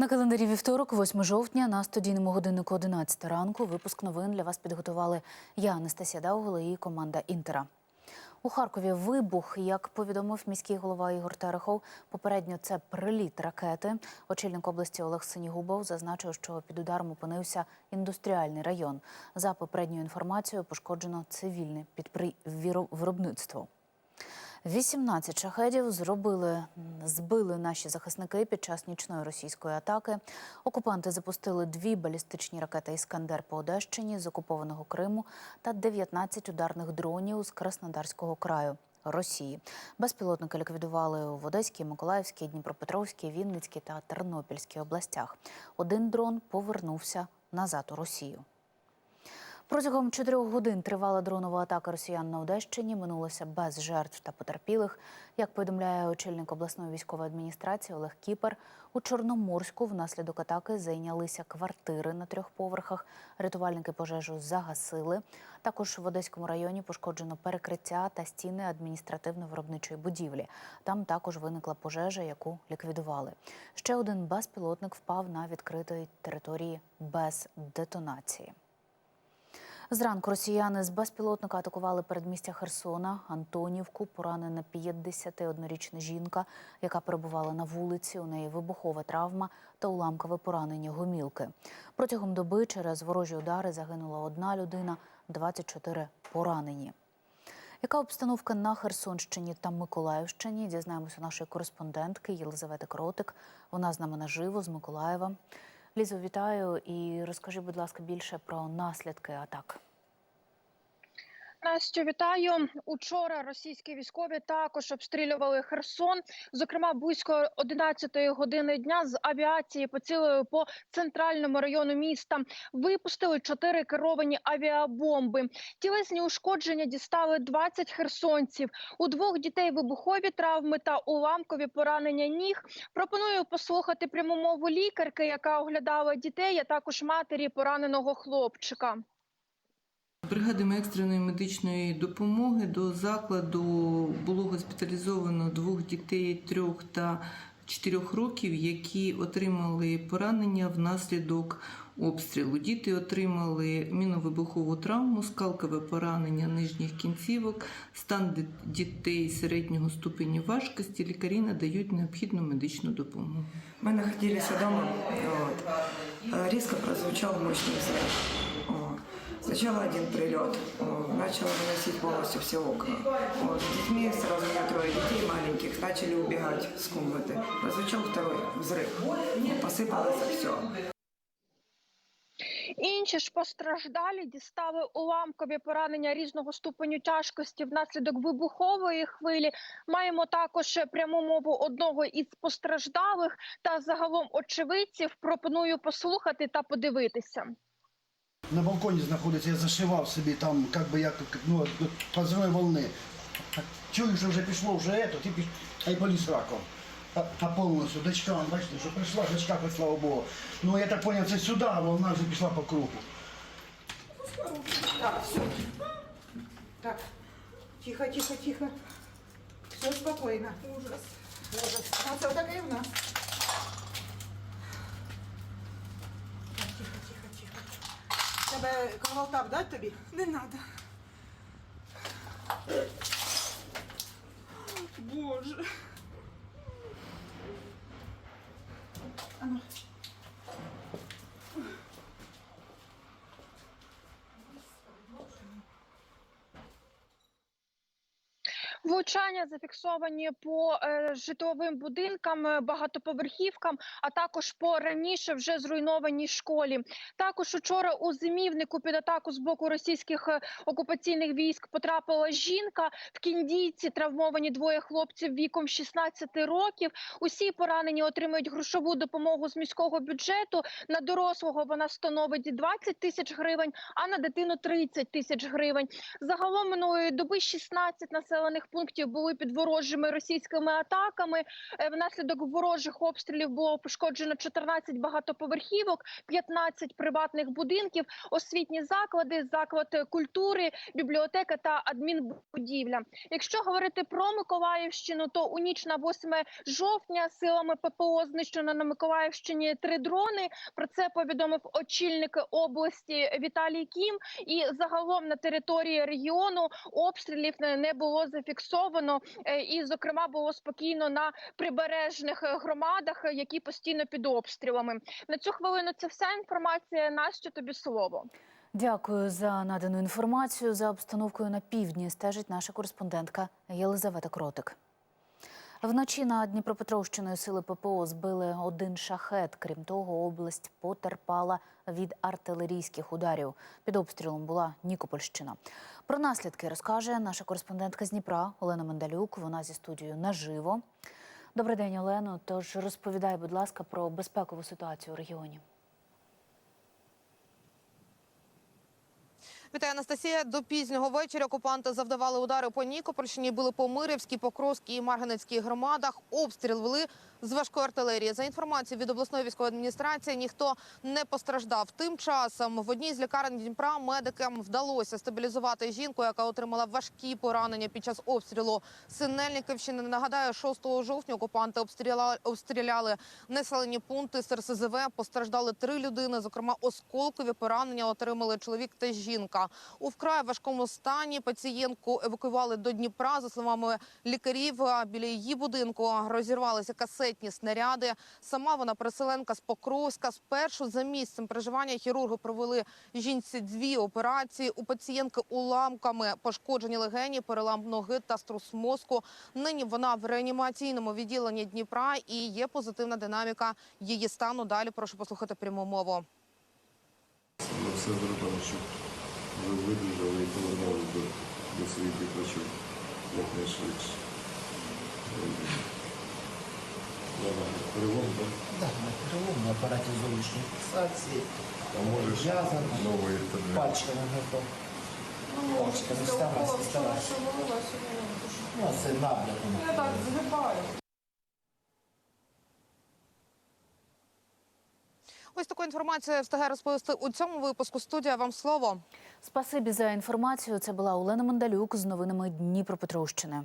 На календарі вівторок, 8 жовтня, на студійному годиннику 11 ранку. Випуск новин для вас підготували я, Анастасія Даугла і команда Інтера. У Харкові вибух, як повідомив міський голова Ігор Терехов. Попередньо це приліт ракети. Очільник області Олег Синігубов зазначив, що під ударом опинився індустріальний район. За попередньою інформацією, пошкоджено цивільне підприємство. 18 шахедів зробили збили наші захисники під час нічної російської атаки. Окупанти запустили дві балістичні ракети Іскандер по Одещині з окупованого Криму та 19 ударних дронів з Краснодарського краю. Росії безпілотники ліквідували в Одеській, Миколаївській, Дніпропетровській, Вінницькій та Тернопільській областях. Один дрон повернувся назад у Росію. Протягом чотирьох годин тривала дронова атака росіян на Одещині. Минулося без жертв та потерпілих. Як повідомляє очільник обласної військової адміністрації Олег Кіпер, у Чорноморську внаслідок атаки зайнялися квартири на трьох поверхах. Рятувальники пожежу загасили. Також в Одеському районі пошкоджено перекриття та стіни адміністративно-виробничої будівлі. Там також виникла пожежа, яку ліквідували. Ще один безпілотник впав на відкритій території без детонації. Зранку росіяни з безпілотника атакували передмістя Херсона, Антонівку. Поранена 51-річна жінка, яка перебувала на вулиці. У неї вибухова травма та уламкове поранення гомілки. Протягом доби через ворожі удари загинула одна людина, 24 поранені. Яка обстановка на Херсонщині та Миколаївщині? Дізнаємося нашої кореспондентки Єлизавети Кротик. Вона з нами наживо з Миколаєва. Лізо, вітаю і розкажи, будь ласка, більше про наслідки атак. Настю, вітаю. Учора російські військові також обстрілювали Херсон. Зокрема, близько 11 години дня з авіації поцілили по центральному району міста. Випустили чотири керовані авіабомби. Тілесні ушкодження дістали 20 херсонців. У двох дітей вибухові травми та уламкові поранення ніг. Пропоную послухати пряму мову лікарки, яка оглядала дітей, а також матері пораненого хлопчика Бригадами екстреної медичної допомоги до закладу було госпіталізовано двох дітей трьох та чотирьох років, які отримали поранення внаслідок обстрілу. Діти отримали міновибухову травму, скалкове поранення нижніх кінцівок, стан ди- дітей середнього ступеню важкості. Лікарі надають необхідну медичну допомогу. Мы находились дома, вот. Э, резко прозвучал мощный взрыв. Вот. Сначала один прилет, вот, начал выносить полностью все окна. Вот. С детьми сразу у меня трое детей маленьких начали убегать с комнаты. Прозвучал второй взрыв, посыпалось все. Інші ж постраждалі дістали уламкові поранення різного ступеню тяжкості внаслідок вибухової хвилі. Маємо також пряму мову одного із постраждалих та загалом очевидців. Пропоную послухати та подивитися. На балконі знаходиться, я зашивав собі там, як би як ну, позивної волни. Чую, що вже пішло вже ето, ти піш... а й поліз раком. А, а повністю, дочка, вон, бачите, що прийшла, дочка, хоч, слава Богу. Ну я так зрозумів, це сюди, а волна вже пішла по кругу. Так, все. Так, тихо, тихо, тихо. Все спокойно. Ужас. Ужас. А це таке в нас. Тебе кровалтап дать тобі? Не надо. Боже. А ну. Влучання зафіксовані по е, житловим будинкам, е, багатоповерхівкам, а також по раніше вже зруйнованій школі. Також учора у зимівнику під атаку з боку російських е, окупаційних військ потрапила жінка. В кіндійці травмовані двоє хлопців віком 16 років. Усі поранені отримують грошову допомогу з міського бюджету. На дорослого вона становить 20 тисяч гривень, а на дитину 30 тисяч гривень. Загалом минулої доби 16 населених пунктів були під ворожими російськими атаками. Е, Внаслідок ворожих обстрілів було пошкоджено 14 багатоповерхівок, 15 приватних будинків, освітні заклади, заклад культури, бібліотека та адмінбудівля. Якщо говорити про Миколаївщину, то у ніч на 8 жовтня силами ППО знищено на Миколаївщині три дрони. Про це повідомив очільник області Віталій Кім. І загалом на території регіону обстрілів не було зафіксовано. Е, І, зокрема, було спокійно на прибережних е, громадах, е, які постійно під обстрілами. На цю хвилину це вся інформація. Настя, тобі слово. Дякую за надану інформацію. За обстановкою на півдні стежить наша кореспондентка Єлизавета Кротик. Вночі на Дніпропетровщиною сили ППО збили один шахет. Крім того, область потерпала від артилерійських ударів. Під обстрілом була Нікопольщина. Про наслідки розкаже наша кореспондентка з Дніпра Олена Мендалюк. Вона зі студією наживо. Добрий день, Олено. Тож розповідай, будь ласка, про безпекову ситуацію у регіоні. Вітаю, Анастасія. До пізнього вечора окупанти завдавали удари по Нікопольщині, били по Мирівській, Покровській і Марганецькій громадах. Обстріл вели з важкої артилерії. За інформацією від обласної військової адміністрації, ніхто не постраждав. Тим часом в одній з лікарень Дніпра медикам вдалося стабілізувати жінку, яка отримала важкі поранення під час обстрілу Синельниківщини. Нагадаю, 6 жовтня окупанти обстріляли, населені пункти з РСЗВ. Постраждали три людини. Зокрема, осколкові поранення отримали чоловік та жінка. У вкрай важкому стані пацієнтку евакуювали до Дніпра. За словами лікарів, біля її будинку розірвалися касетні снаряди. Сама вона переселенка з Покровська. Спершу за місцем проживання хірурги провели жінці дві операції. У пацієнтки уламками пошкоджені легені, перелам ноги та струс мозку. Нині вона в реанімаційному відділенні Дніпра і є позитивна динаміка її стану. Далі прошу послухати пряму мову. Все зробили, щоб ви видужали і повернулися до, до своїх діточок якнайшвидше. Перелом, так? Да, на перелом, на апараті зовнішньої фіксації, А можеш новий інтернет? пальчиками готов. Пальчиками старався, старався. Ну, а це набряком. Я так згибаю. Ось таку інформацію встигає розповісти у цьому випуску. Студія вам слово. Спасибі за інформацію. Це була Олена Мандалюк з новинами Дніпропетровщини.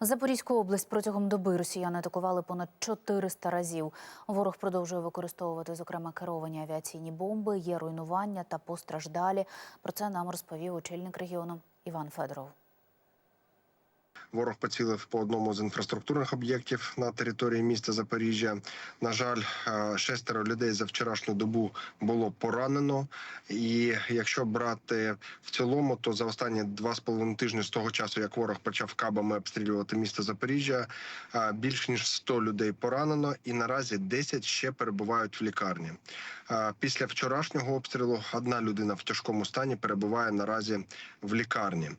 Запорізьку область протягом доби росіяни атакували понад 400 разів. Ворог продовжує використовувати, зокрема, керовані авіаційні бомби, є руйнування та постраждалі. Про це нам розповів очільник регіону Іван Федоров. Ворог поцілив по одному з інфраструктурних об'єктів на території міста Запоріжжя. На жаль, е, шестеро людей за вчорашню добу було поранено. І якщо брати в цілому, то за останні два з половиною тижні з того часу, як ворог почав кабами обстрілювати місто Запоріжжя, е, більш ніж 100 людей поранено, і наразі 10 ще перебувають в лікарні. Е, Після вчорашнього обстрілу одна людина в тяжкому стані перебуває наразі в лікарні.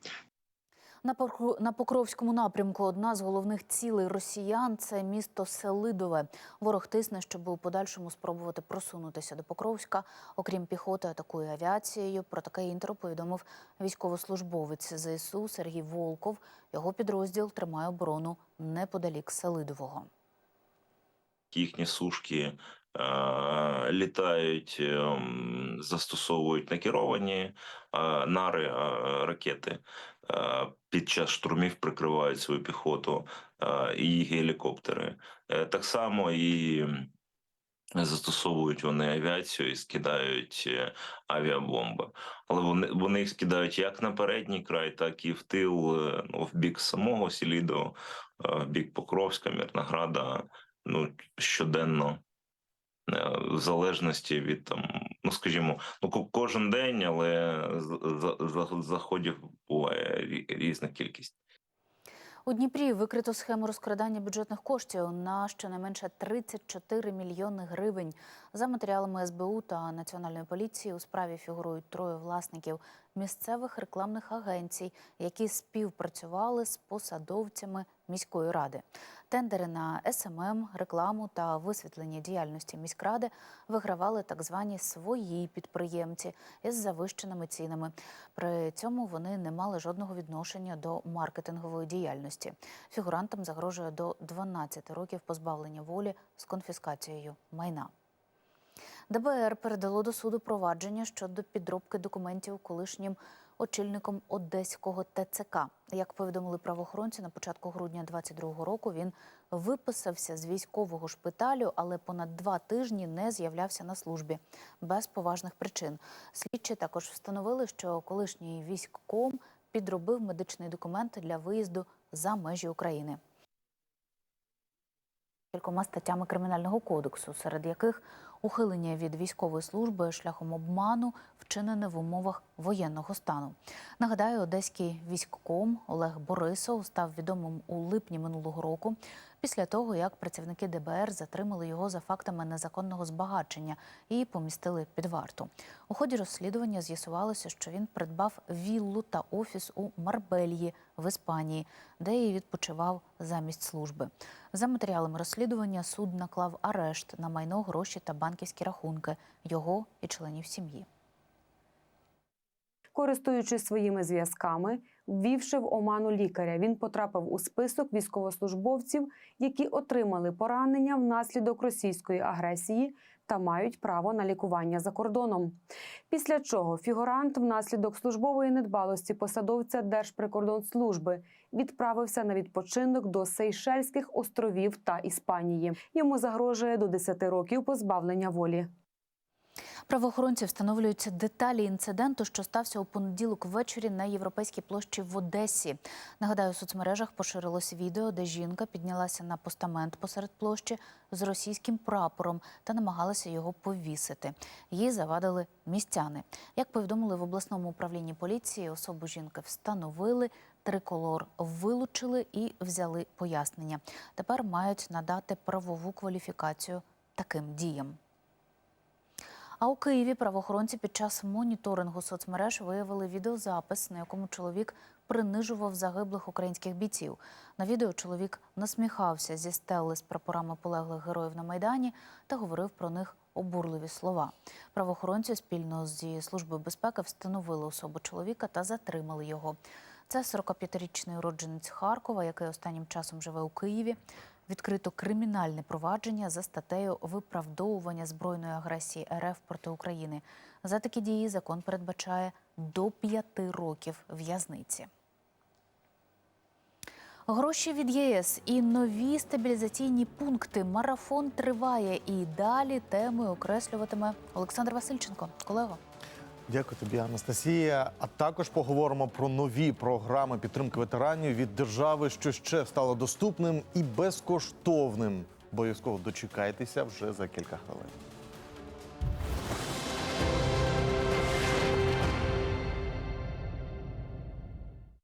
На Покро- на Покровському напрямку одна з головних цілей росіян це місто Селидове. Ворог тисне, щоб у подальшому спробувати просунутися до Покровська. Окрім піхоти, атакує авіацією. Про таке інтро повідомив військовослужбовець ЗСУ Сергій Волков. Його підрозділ тримає оборону неподалік Селидового. їхні сушки е, літають, ем, застосовують накеровані е, нари е, ракети. Е, під час штурмів прикривають свою піхоту е, і гелікоптери. Е, так само і застосовують вони авіацію і скидають авіабомби. Але вони, вони їх скидають як на передній край, так і в тил, ну, в бік самого Селіду, е, в бік Покровська, Мирнограда, ну, щоденно. Е, В залежності від там, ну скажімо, ну кожен день, але заходів буває різна кількість. У Дніпрі викрито схему розкрадання бюджетних коштів на щонайменше 34 мільйони гривень. За матеріалами СБУ та Національної поліції у справі фігурують троє власників місцевих рекламних агенцій, які співпрацювали з посадовцями міської ради. Тендери на СММ, рекламу та висвітлення діяльності міськради вигравали так звані свої підприємці із завищеними цінами. При цьому вони не мали жодного відношення до маркетингової діяльності. Фігурантам загрожує до 12 років позбавлення волі з конфіскацією майна. ДБР передало до суду провадження щодо підробки документів колишнім очільником Одеського ТЦК. Як повідомили правоохоронці, на початку грудня 22-го року він виписався з військового шпиталю, але понад два тижні не з'являвся на службі без поважних причин. Слідчі також встановили, що колишній військком підробив медичний документ для виїзду за межі України кількома статтями кримінального кодексу, серед яких ухилення від військової служби шляхом обману вчинене в умовах воєнного стану. Нагадаю, одеський військком Олег Борисов став відомим у липні минулого року після того, як працівники ДБР затримали його за фактами незаконного збагачення і помістили під варту. У ході розслідування з'ясувалося, що він придбав віллу та офіс у Марбельї в Іспанії, де і відпочивав замість служби. За матеріалами розслідування суд наклав арешт на майно, гроші та банківські рахунки його і членів сім'ї. Користуючись своїми зв'язками, ввівши в оману лікаря, він потрапив у список військовослужбовців, які отримали поранення внаслідок російської агресії та мають право на лікування за кордоном. Після чого фігурант внаслідок службової недбалості посадовця Держприкордонслужби відправився на відпочинок до Сейшельських островів та Іспанії. Йому загрожує до 10 років позбавлення волі. Правоохоронці встановлюють деталі інциденту, що стався у понеділок ввечері на європейській площі в Одесі. Нагадаю, у соцмережах поширилось відео, де жінка піднялася на постамент посеред площі з російським прапором та намагалася його повісити. Їй завадили містяни. Як повідомили в обласному управлінні поліції, особу жінки встановили. Триколор вилучили і взяли пояснення. Тепер мають надати правову кваліфікацію таким діям. А у Києві правоохоронці під час моніторингу соцмереж виявили відеозапис, на якому чоловік принижував загиблих українських бійців. На відео чоловік насміхався зі стели з прапорами полеглих героїв на майдані та говорив про них обурливі слова. Правоохоронці спільно зі службою безпеки встановили особу чоловіка та затримали його. Це 45-річний уродженець Харкова, який останнім часом живе у Києві. Відкрито кримінальне провадження за статтею виправдовування збройної агресії РФ проти України. За такі дії закон передбачає до п'яти років в'язниці. Гроші від ЄС і нові стабілізаційні пункти. Марафон триває і далі теми окреслюватиме Олександр Васильченко. Колего. Дякую тобі, Анастасія. А також поговоримо про нові програми підтримки ветеранів від держави, що ще стало доступним і безкоштовним. Обов'язково дочекайтеся вже за кілька хвилин.